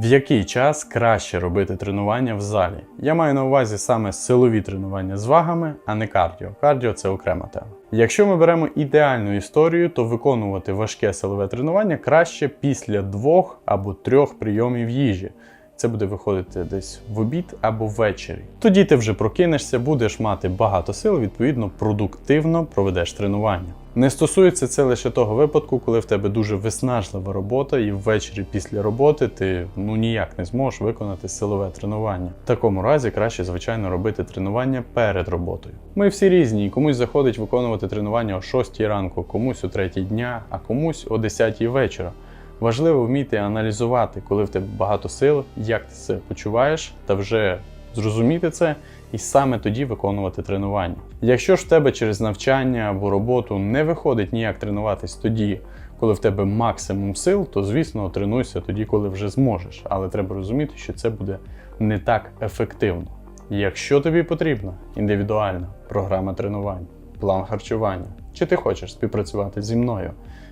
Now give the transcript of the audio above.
В який час краще робити тренування в залі? Я маю на увазі саме силові тренування з вагами, а не кардіо. Кардіо це окрема тема. Якщо ми беремо ідеальну історію, то виконувати важке силове тренування краще після двох або трьох прийомів їжі. Це буде виходити десь в обід або ввечері. Тоді ти вже прокинешся, будеш мати багато сил, відповідно, продуктивно проведеш тренування. Не стосується це лише того випадку, коли в тебе дуже виснажлива робота, і ввечері після роботи ти ну ніяк не зможеш виконати силове тренування. В такому разі краще, звичайно, робити тренування перед роботою. Ми всі різні, і комусь заходить виконувати тренування о 6 ранку, комусь о 3 дня, а комусь о 10 вечора. Важливо вміти аналізувати, коли в тебе багато сил, як ти себе почуваєш, та вже зрозуміти це і саме тоді виконувати тренування. Якщо ж в тебе через навчання або роботу не виходить ніяк тренуватись тоді, коли в тебе максимум сил, то звісно тренуйся тоді, коли вже зможеш. Але треба розуміти, що це буде не так ефективно. Якщо тобі потрібна індивідуальна програма тренувань, план харчування, чи ти хочеш співпрацювати зі мною,